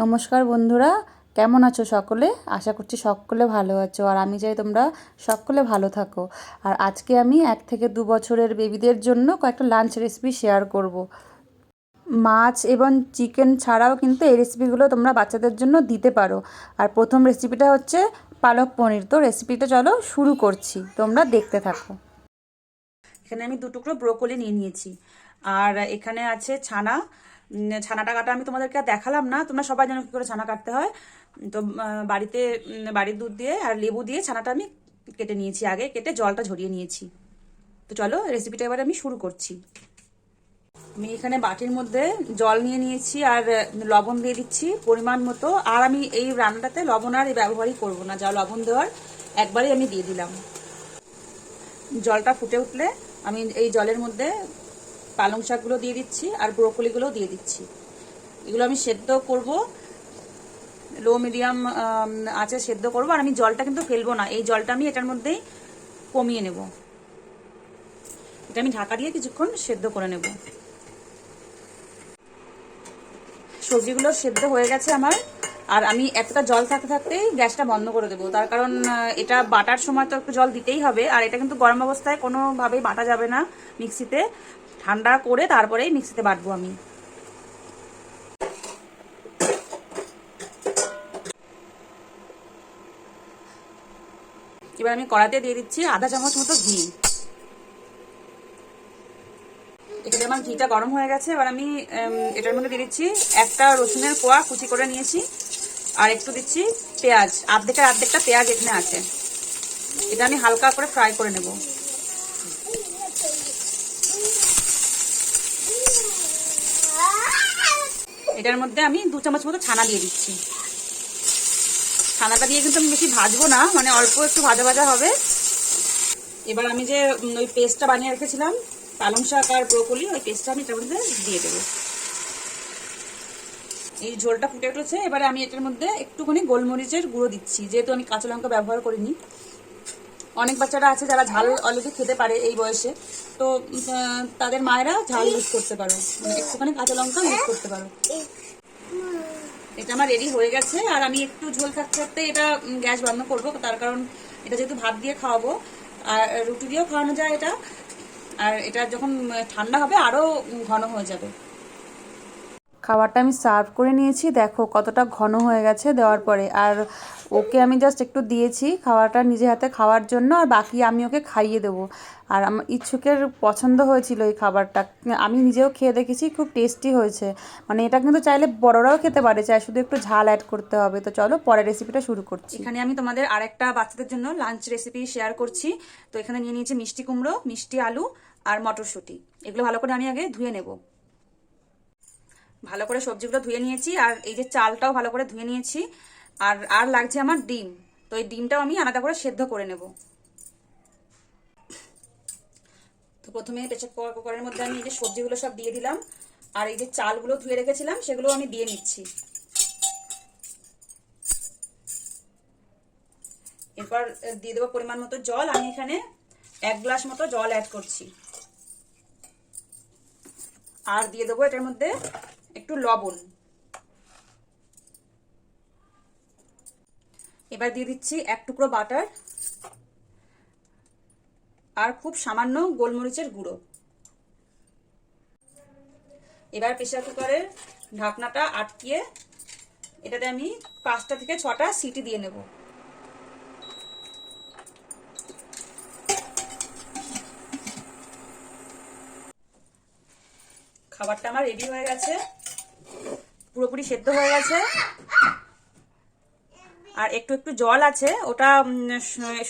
নমস্কার বন্ধুরা, কেমন আছো সকলে? আশা করছি সকলে ভালো আছো, আর আমি চাই তোমরা সকলে ভালো থাকো। আর আজকে আমি এক থেকে দু বছরের বেবিদের জন্য কয়েকটা লাঞ্চ রেসিপি শেয়ার করব। মাছ এবং চিকেন ছাড়াও কিন্তু এই রেসিপিগুলো তোমরা বাচ্চাদের জন্য দিতে পারো। আর প্রথম রেসিপিটা হচ্ছে পালক পনির। তো রেসিপিটা চলো শুরু করছি, তোমরা দেখতে থাকো। এখানে আমি দু টুকরো ব্রোকলি নিয়ে নিয়েছি। আর এখানে আছে ছানা ছানাটা কাটা আমি তোমাদেরকে আর দেখালাম না। তোমরা সবাই জানো কি করে ছানা কাটতে হয়। তো বাড়িতে বাড়ির দুধ দিয়ে আর লেবু দিয়ে ছানাটা আমি কেটে নিয়েছি আগে, কেটে জলটা ঝরিয়ে নিয়েছি। তো চলো রেসিপিটা এবার আমি শুরু করছি। আমি এখানে বাটির মধ্যে জল নিয়ে নিয়েছি আর লবণ দিয়ে দিচ্ছি পরিমাণ মতো। আর আমি এই রান্নাটাতে লবণ আর ব্যবহারই করব না। যা লবণ দেওয়ার একবারই আমি দিয়ে দিলাম। জলটা ফুটে উঠলে আমি এই জলের মধ্যে পালং শাকগুলো দিয়ে দিচ্ছি আর ব্রোকলিগুলো দিয়ে দিচ্ছি। এগুলো আমি সেদ্ধ করব। লো, মিডিয়াম আছে সেদ্ধ করব আর আমি জলটা কিন্তু ফেলব না। এই জলটা আমি এটার মধ্যেই কমিয়ে নেব। এটা আমি ঢাকা দিয়ে কিছুক্ষণ সেদ্ধ করে নেব। সবজিগুলো সেদ্ধ হয়ে গেছে আমার। আর আমি এতটা জল থাকতে থাকতেই গ্যাসটা বন্ধ করে দেবো। তার কারণ এটা বাটার সময় তো একটু জল দিতেই হবে। আর এটা কিন্তু গরম অবস্থায় কোনোভাবেই বাটা যাবে না মিক্সিতে। ঠান্ডা করে তারপরেই মিক্সিতে বাটবো আমি। এবার আমি কড়াতে দিয়ে দিচ্ছি আধা চামচ মতো ঘি। এখানে আমার ঘিটা গরম হয়ে গেছে, এবার আমি এটার মধ্যে দিয়ে দিচ্ছি একটা রসুনের কোয়া কুচি করে নিয়েছি, আর একটু দিচ্ছি পেঁয়াজ। আর্ধেকটা আর্ধেকটা পেঁয়াজ এখানে আছে। এটা আমি হালকা করে ফ্রাই করে নেব। এটার মধ্যে আমি দু চামচ মতো ছানা দিয়ে দিচ্ছি। ছানাটা দিয়ে কিন্তু আমি বেশি ভাজবো না মানে অল্প একটু ভাজা ভাজা হবে। এবার আমি যে ওই পেস্টটা বানিয়ে রেখেছিলাম, পালং শাক আর ব্রোকলি, ওই পেস্টটা আমি এটার মধ্যে দিয়ে দেবো। এই ঝোলটা ফুটে উঠেছে, এবারে আমি এটার মধ্যে একটুখানি গোলমরিচের গুঁড়ো দিচ্ছি, যেহেতু আমি কাঁচা লঙ্কা ব্যবহার করিনি। অনেক বাচ্চারা আছে যারা ঝাল অলরেডি খেতে পারে এই বয়সে। তো তাদের মায়েরা ঝাল ইউজ করতে পারো। মানে একটুখানি কাঁচা লঙ্কা ইউজ করতে পারো। এটা আমার রেডি হয়ে গেছে, আর আমি একটু ঝোল থাকতে থাকতে এটা গ্যাস বন্ধ করব, তার কারণ এটা যেহেতু ভাত দিয়ে খাওয়াবো, আর রুটি দিয়েও খাওয়ানো যায় এটা। আর এটা যখন ঠান্ডা হবে আরও ঘন হয়ে যাবে। খাবারটা আমি সার্ভ করে নিয়েছি। দেখো কতটা ঘন হয়ে গেছে দেওয়ার পরে। আর ওকে আমি জাস্ট একটু দিয়েছি খাওয়াটা নিজে হাতে খাওয়ার জন্য, আর বাকি আমি ওকে খাইয়ে দেবো। আর আমার ইচ্ছুকের পছন্দ হয়েছিল এই খাবারটা। আমি নিজেও খেয়ে দেখেছি, খুব টেস্টি হয়েছে। মানে এটা কিন্তু চাইলে বড়রাও খেতে পারে, চাই শুধু একটু ঝাল অ্যাড করতে হবে। তো চলো পরের রেসিপিটা শুরু করছি। এখানে আমি তোমাদের আরেকটা বাচ্চাদের জন্য লাঞ্চ রেসিপি শেয়ার করছি। তো এখানে নিয়ে নিয়েছি মিষ্টি কুমড়ো, মিষ্টি আলু আর মটরশুঁটি। এগুলো ভালো করে আমি আগে ধুয়ে নেব। ভালো করে সবজিগুলো ধুয়ে নিয়েছি, আর এই যে চালটাও ভালো করে ধুয়ে নিয়েছি, আর আর লাগছে আমার ডিম। তো এই ডিমটাও আমি আলাদা করে সেদ্ধ করে নেব। তো প্রথমে প্রেসার কুকারের মধ্যে আমি এই যে সবজিগুলো সব দিয়ে দিলাম, আর এই যে চালগুলো ধুয়ে রেখেছিলাম, সেগুলো আমি দিয়ে নিচ্ছি। এরপর দিয়ে দেবো পরিমাণ মতো জল, আমি এখানে এক গ্লাস মতো জল অ্যাড করছি। আর দিয়ে দেবো এটার মধ্যে একটু লবণ। এবার দিয়ে দিচ্ছি এক টুকরো বাটার আর খুব সামান্য গোলমরিচের গুঁড়ো। এবার প্রেসার কুকারের ঢাকনাটা আটকিয়ে এটাতে আমি পাঁচটা থেকে ছটা সিটি দিয়ে নেব। খাবারটা আমার রেডি হয়ে গেছে। পুরোপুরি সেদ্ধ হয়ে গেছে। আর একটু একটু জল আছে, ওটা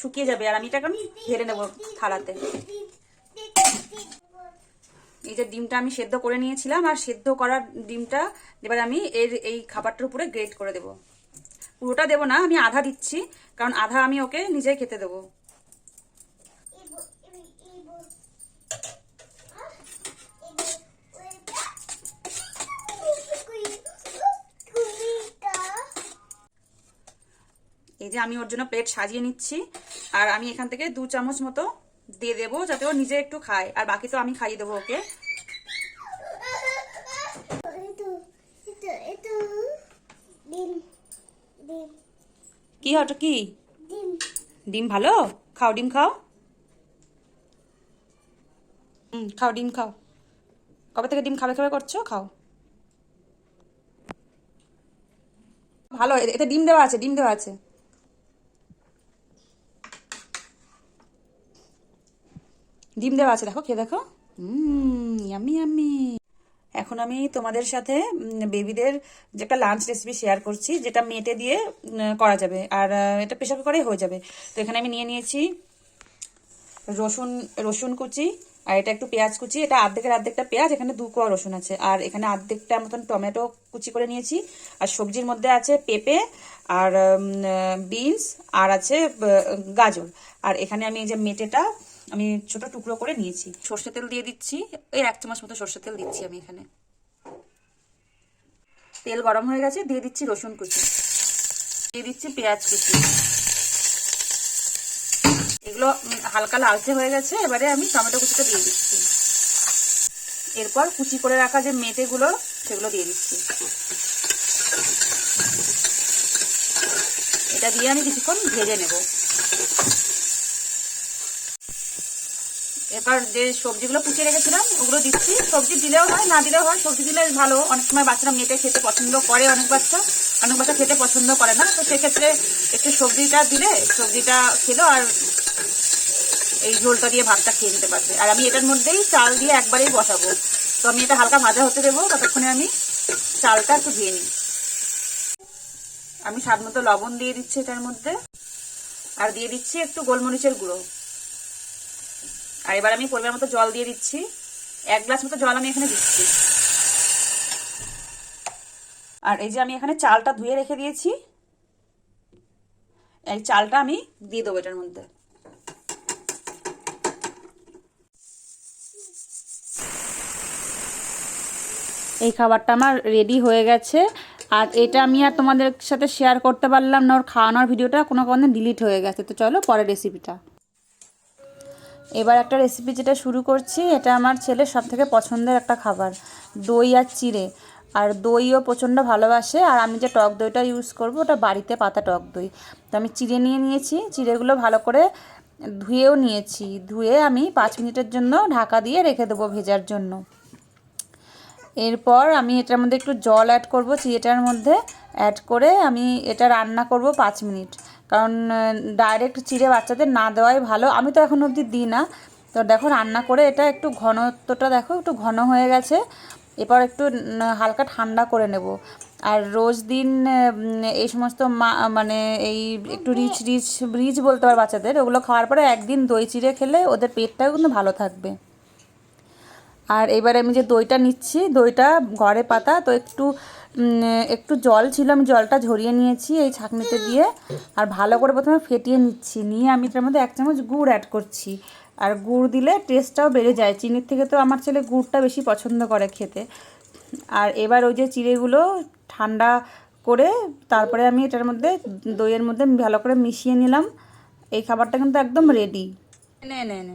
শুকিয়ে যাবে। আর আমি এটাকে আমি ঢেলে নেব থালাতে। এই যে ডিমটা আমি সেদ্ধ করে নিয়েছিলাম, আর সেদ্ধ করা ডিমটা এবার আমি এর, এই খাবারটার উপরে গ্রেট করে দেব। পুরোটা দেবো না, আমি আধা দিচ্ছি, কারণ আধা আমি ওকে নিজেই খেতে দেবো। এই যে আমি ওর জন্য প্লেট সাজিয়ে নিচ্ছি আর আমি এখান থেকে দু চামচ মতো দিয়ে দেবো যাতে ও নিজে একটু খায়। আর বাকি তো আমি খাইয়ে দেবো ওকে. কি ওটা কি? ডিম। ভালো? খাও ডিম খাও। হুম খাও ডিম খাও। কবে থেকে ডিম খাবে খাবে করছ? খাও। ভালো এতে ডিম দেওয়া আছে ডিম দেওয়া আছে। ডিম দেওয়া আছে, দেখো, খেয়ে দেখো। ইয়ামি ইয়ামি এখন আমি তোমাদের সাথে বেবিদের যে একটা লাঞ্চ রেসিপি শেয়ার করছি, যেটা মেটে দিয়ে করা যাবে। আর এটা প্রেশার কুকারে হয়ে যাবে। তো এখানে আমি নিয়ে নিয়েছি রসুন রসুন কুচি, আর এটা একটু পেঁয়াজ কুচি। এটা অর্ধেকের অর্ধেকটা পেঁয়াজ, এখানে দু কোয়া রসুন আছে। আর এখানে আর্ধেকটা মতন টমেটো কুচি করে নিয়েছি। আর সবজির মধ্যে আছে পেঁপে, আর বিনস, আর আছে গাজর। আর এখানে আমি এই যে মেটেটা আমি ছোট টুকরো করে নিয়েছি। সর্ষে তেল দিয়ে দিচ্ছি। এই এক চামচ মতো সর্ষে তেল দিচ্ছি আমি এখানে। তেল গরম হয়ে গেছে, দিয়ে দিচ্ছি রসুন কুচি। দিয়ে দিচ্ছি পেঁয়াজ কুচি। এগুলো হালকা লালচে হয়ে গেছে, এবারে আমি টমেটো কুচিটা দিয়ে দিচ্ছি। এরপর কুচি করে রাখা যে মেটেগুলো, সেগুলো দিয়ে দিচ্ছি। এটা দিয়ে আমি কিছুক্ষণ ভেজে নেব। এবার যে সবজিগুলো কুচিয়ে রেখেছিলাম, ওগুলো দিচ্ছি। সবজি দিলেও হয়, না দিলেও হয়। সবজি দিলে ভালো। অনেক সময় বাচ্চারা মেটে খেতে পছন্দ করে অনেক বাচ্চা। অনেক বাচ্চা খেতে পছন্দ করে না। তো সেক্ষেত্রে একটু সবজিটা দিলে, সবজিটা খেলো আর এই ঝোলটা দিয়ে ভাতটা খেয়ে নিতে পারবে। আর আমি এটার মধ্যেই চাল দিয়ে একবারেই বসাবো। তো আমি এটা হালকা ভাজা হতে দেবো। ততক্ষণে আমি চালটা একটু ধুয়ে নিই। আমি স্বাদ মতো লবণ দিয়ে দিচ্ছি এটার মধ্যে। আর দিয়ে দিচ্ছি একটু গোলমরিচের গুঁড়ো। আর এবার আমি পরিমাণ মতো জল দিয়ে দিচ্ছি। এক গ্লাস মতো জল আমি এখানে দিচ্ছি। আর এই যে আমি এখানে চালটা ধুয়ে রেখে দিয়েছি। এই চালটা আমি দিয়ে দেবো এটার মধ্যে। এই খাবারটা আমার রেডি হয়ে গেছে। আর এটা আমি আর তোমাদের সাথে শেয়ার করতে পারলাম না, ওর খাওয়ানোর ভিডিওটা কোনো কোনো ডিলিট হয়ে গেছে। তো চলো পরের রেসিপিটা এবার একটা রেসিপি যেটা শুরু করছি, এটা আমার ছেলের সব থেকে পছন্দের একটা খাবার, দই আর চিড়ে। আর দইও প্রচণ্ড ভালোবাসে, আর আমি যে টক দইটা ইউজ করব, ওটা বাড়িতে পাতা টক দই। তো আমি চিড়ে নিয়ে নিয়েছি, চিড়েগুলো ভালো করে ধুয়েও নিয়েছি। ধুয়ে আমি পাঁচ মিনিটের জন্য ঢাকা দিয়ে রেখে দেবো ভেজার জন্য। এরপর আমি এটার মধ্যে একটু জল অ্যাড করব, চিড়েটার মধ্যে অ্যাড করে আমি এটা রান্না করব পাঁচ মিনিট। কারণ ডাইরেক্ট চিড়ে বাচ্চাদের না দেওয়াই ভালো। আমি তো এখন অবধি দিই না। তো দেখো, রান্না করে এটা একটু ঘনত্বটা দেখো, একটু ঘন হয়ে গেছে। এরপর একটু হালকা ঠান্ডা করে নেব। আর রোজ দিন এই সমস্ত মা মানে এই একটু রিচ রিচ রিচ বলতে পারে বাচ্চাদের, ওগুলো খাওয়ার পরে একদিন দই চিড়ে খেলে ওদের পেটটাও কিন্তু ভালো থাকবে। আর এবারে আমি যে দইটা নিচ্ছি, দইটা ঘরে পাতা, তো একটু একটু জল ছিল, আমি জলটা ঝরিয়ে নিয়েছি এই ছাঁকনিতে দিয়ে। আর ভালো করে প্রথমে ফেটিয়ে নিচ্ছি, নিয়ে আমি তার মধ্যে এক চামচ গুড় অ্যাড করছি। আর গুড় দিলে টেস্টটাও বেড়ে যায়, চিনির থেকে তো আমার ছেলে গুড়টা বেশি পছন্দ করে খেতে। আর এবার ওই যে চিড়েগুলো ঠান্ডা করে, তারপরে আমি এটার মধ্যে দইয়ের মধ্যে ভালো করে মিশিয়ে নিলাম। এই খাবারটা কিন্তু একদম রেডি নে নে নে।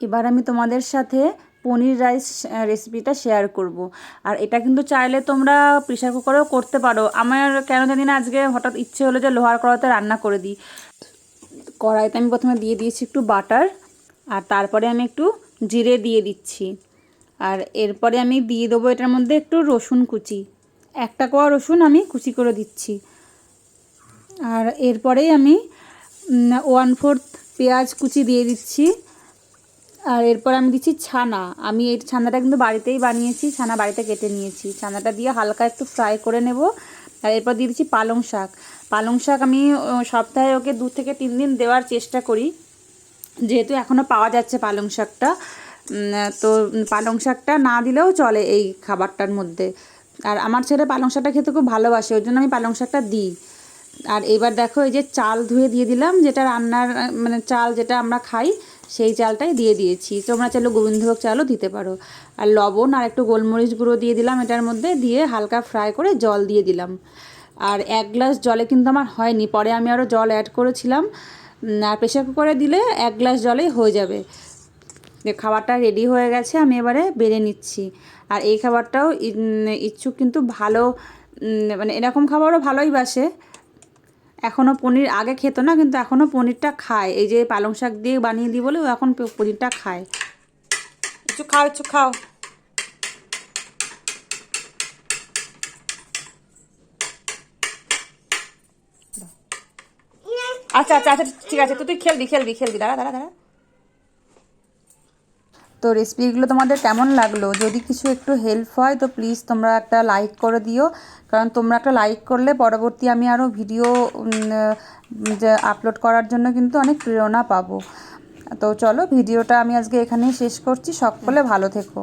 এবার আমি তোমাদের সাথে পনির রাইস রেসিপিটা শেয়ার করব। আর এটা কিন্তু চাইলে তোমরা প্রেশার কুকারেও করতে পারো। আমার কেন জানি না আজকে হঠাৎ ইচ্ছে হলো যে লোহার কড়াতে রান্না করে দিই। কড়াইতে আমি প্রথমে দিয়ে দিয়েছি একটু বাটার আর তারপরে আমি একটু জিরে দিয়ে দিচ্ছি। আর এরপরে আমি দিয়ে দেবো এটার মধ্যে একটু রসুন কুচি। একটা কোয়া রসুন আমি কুচি করে দিচ্ছি। আর এরপরেই আমি ওয়ান ফোর্থ পেঁয়াজ কুচি দিয়ে দিচ্ছি। আর এরপর আমি দিচ্ছি ছানা। আমি এই ছানাটা কিন্তু বাড়িতেই বানিয়েছি, ছানা বাড়িতে কেটে নিয়েছি। ছানাটা দিয়ে হালকা একটু ফ্রাই করে নেব। আর এরপর দিয়ে দিচ্ছি পালং শাক। পালং শাক আমি সপ্তাহে ওকে দু থেকে তিন দিন দেওয়ার চেষ্টা করি। যেহেতু এখনও পাওয়া যাচ্ছে পালং শাকটা তো পালং শাকটা না দিলেও চলে এই খাবারটার মধ্যে। আর আমার ছেলে পালং শাকটা খেতে খুব ভালোবাসে, ওই জন্য আমি পালং শাকটা দিই। আর এবার দেখো এই যে চাল ধুয়ে দিয়ে দিলাম, যেটা রান্নার মানে চাল যেটা আমরা খাই, সেই চালটাই দিয়ে দিয়েছি। তোমরা চাইলে গোবিন্দভোগ চালও দিতে পারো। আর লবণ আর একটু গোলমরিচ গুঁড়ো দিয়ে দিলাম এটার মধ্যে, দিয়ে হালকা ফ্রাই করে জল দিয়ে দিলাম। আর এক গ্লাস জলে কিন্তু আমার হয়নি, পরে আমি আরও জল অ্যাড করেছিলাম। আর প্রেশার কুকারে দিলে এক গ্লাস জলেই হয়ে যাবে। খাবারটা রেডি হয়ে গেছে, আমি এবারে বেড়ে নিচ্ছি। আর এই খাবারটাও ইচ্ছুক কিন্তু ভালো মানে এরকম খাবারও ভালোই বাসে। এখনও পনির আগে খেত না, কিন্তু এখনও পনিরটা খায়। এই যে পালং শাক দিয়ে বানিয়ে দিই বলে ও এখন পনিরটা খায়। একটু খাও একটু খাও। আচ্ছা আচ্ছা আচ্ছা ঠিক আছে তুই খেলবি খেলবি খেলবি। দাঁড়া দাঁড়া দাঁড়া। তো রেসিপিগুলো তোমাদের কেমন লাগল? যদি কিছু একটু হেল্প হয়, তো প্লিজ তোমরা একটা লাইক করে দিও। কারণ তোমরা একটা লাইক করলে পরবর্তী আমি আরও ভিডিও আপলোড করার জন্য কিন্তু অনেক প্রেরণা পাবো। তো চলো ভিডিওটা আমি আজকে এখানেই শেষ করছি। সকলে ভালো থেকো।